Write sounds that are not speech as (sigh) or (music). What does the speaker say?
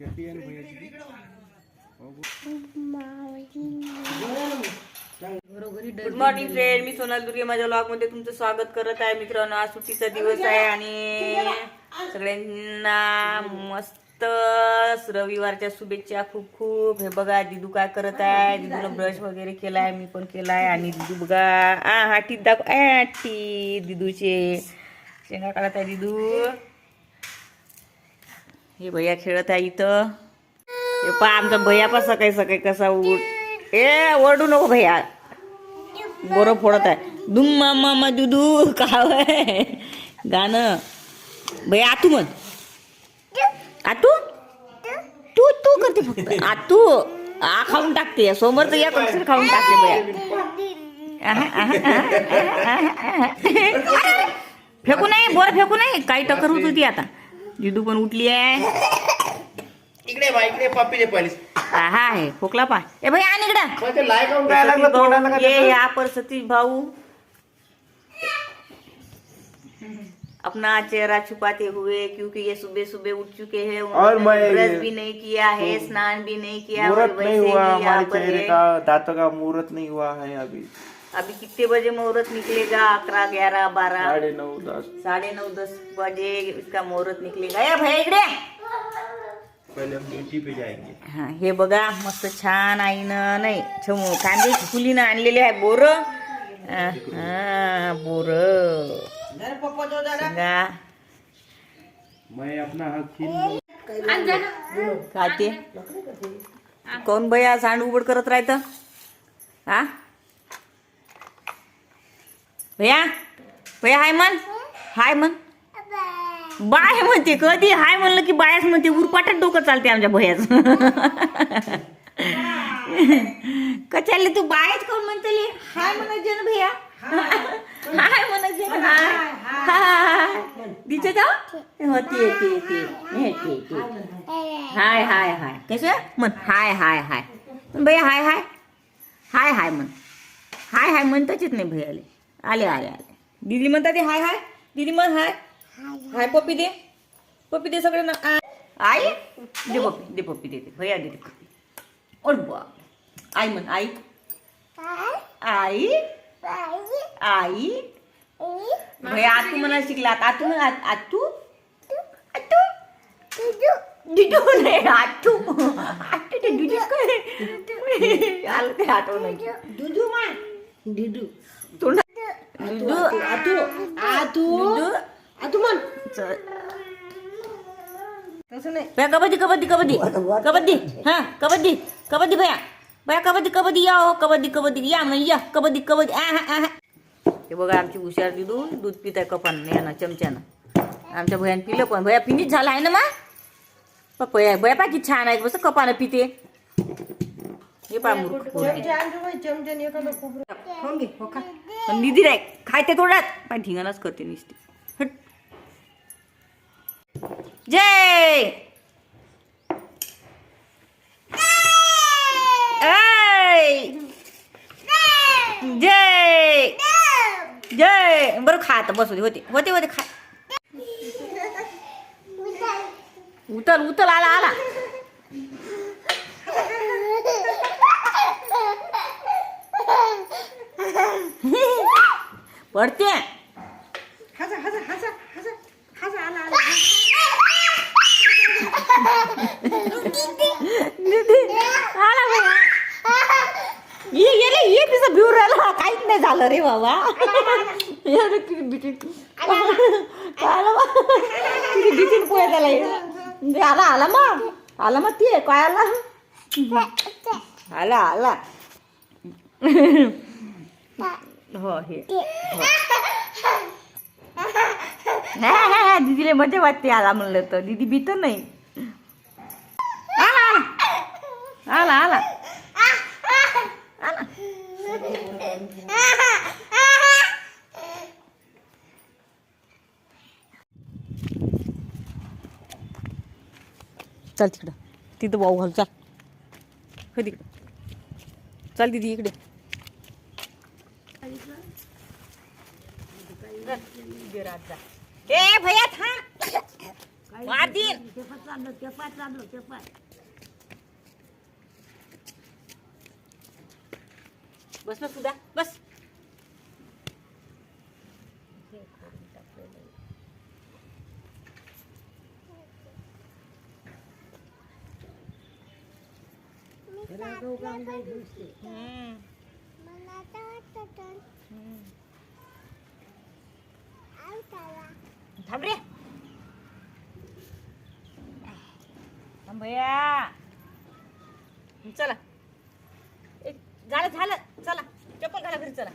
Good morning friend मी सोनाल दुर्गे. माझ्या ब्लॉगमध्ये तुमचं स्वागत करत आहे मित्रांनो. आज सुट्टीचा दिवस आहे आणि सगळ्यांना मस्त रविवारच्या शुभेच्छा. खूप खूप. हे बघा दिदू काय करत आहे. दिदूनं ब्रश वगैरे केलाय मी पण केलाय. आणि दिदू बघा. आ हाटी दाखव आ, टी दिदूचे. शेंगा काढत आहे दिदू. हे भैया खेळत आहे इथं. हे पा आमचा भैया पा सकाळी सकाळी कसा उठ ए ओरडू नको भैया. बोरं फोडत आहे. दुम मामा मा दुदू काव गाणं. भैया आतू म्हण. आतू? तू तू करते फक्त. आतू. आ खाऊन टाकते. समोरचं या कसं खाऊन टाकते भैया. फेकू नाही बोर फेकू नाही काही टक्कर होत होती आता. दिदू पण उठली आहे. इकडे बा इकडे पप्पी दे पहिलीच. हा आहे. खोकला पा. ए भाई आण इकडं. लाय काऊन राहायला लागलं तोंडाला का ये त्याचं? यहाँ पर सतीश भाऊ. अपना चेहरा छुपाते हुए क्योंकि ये सुबह सुबह उठ चुके हैं। और ब्रश भी नहीं किया है स्नान भी नहीं किया मुहूर्त नहीं हुआ ही हमारे चेहरे। का दांतों का मुहूर्त नहीं हुआ है अभी। अभी कितने बजे मुहूर्त निकलेगा? अकरा ग्यारह बारह? साढ़े नौ दस। साढ़े नौ दस बजे इसका मुहूर्त निकलेगा। या भाई इकडे। पहले ड्यूटी पे जाएंगे। हा हे बघा मस्त छान आईनं नाही छमू कांदे फुलीनं आणलेले आहे बोर. बोर. सांगा मैं अपना हक छीन काय ते कोण बया सांड उबड करत राहत? हा? भैया भैया हाय मन हाय मन बाय म्हणते कधी. हाय म्हणलं की बायच म्हणते उरपाटच डोकं चालते आमच्या भयाच. कचाले तू बायच कोण म्हणते ले? हाय म्हणायचे ना भैया. हाय म्हणायचे ना. हाय. हाय दिसे जाऊ होती येते येते येते हाय हाय हाय. कसं हो, म्हण. हाय हाय हाय. पण भैया हाय हाय. हाय हाय म्हण. हाय हाय म्हणताच येत नाही भैयाले. आले आले आले. दीदी म्हणतात ते हाय हाय. दीदी म्हण हाय. हाय पप्पी दे. पप्पी दे सगळ्यांना. आई? दे पप्पी दे पप्पी देते भैया देते पप्पी. ओढ बुवा आई म्हण आई. आई? आई? भैया आतू म्हणा शिकला. आता आतू आतू नाही ते काय? आलं ते आठवण दुधू मा डिडू आतू म्हण चल. तसं नाही भैया कबड्डी कबड्डी कबड्डी कबड्डी हा कबड्डी कबड्डी भैया भैया कबड्डी कबड्डी या हो कबड्डी कबड्डी या मग या कबड्डी कबड्डी हे बघा आमची हुशार दिदू दूध पित आहे कपानं यानं चमच्यानं आमच्या भयान पिलं पण भया फिनिश झाला आहे ना मा पपया भया पा किती छान आहे बस कपानं पिते हे पा मूर्ख पोरगी. चमचे काय ते चमच्याने पण निधी करते नुसती. हट. जय! जय! जय! बरं खा आता बसू दे होते होते होते खा. उतल उतल आला आला. पडते. आला आला. आला बाबा ये गेले ये तिचं भिवर राहिला. काहीच नाही झालं रे बाबा. किती भीतीन पोहे त्याला आला आला मग. आला मग ते काय आला? आला आला. हो हे. हो. (laughs) दीदीला मजा वाटते आला म्हणलं तर. दीदी भीत नाही. आला आला. आला आला. चल तिकडं. तिथं भाऊ घाल चाल. हो तिकडं. चल दीदी इकडे. ए भैया थांब. वादीन चाललो ते पण चाललो ते पण बस बस सुद्धा बस हम्म. थांब रे. थांब भैया चला. एक झालं झालं. चला. चप्पल घाला घरी चला.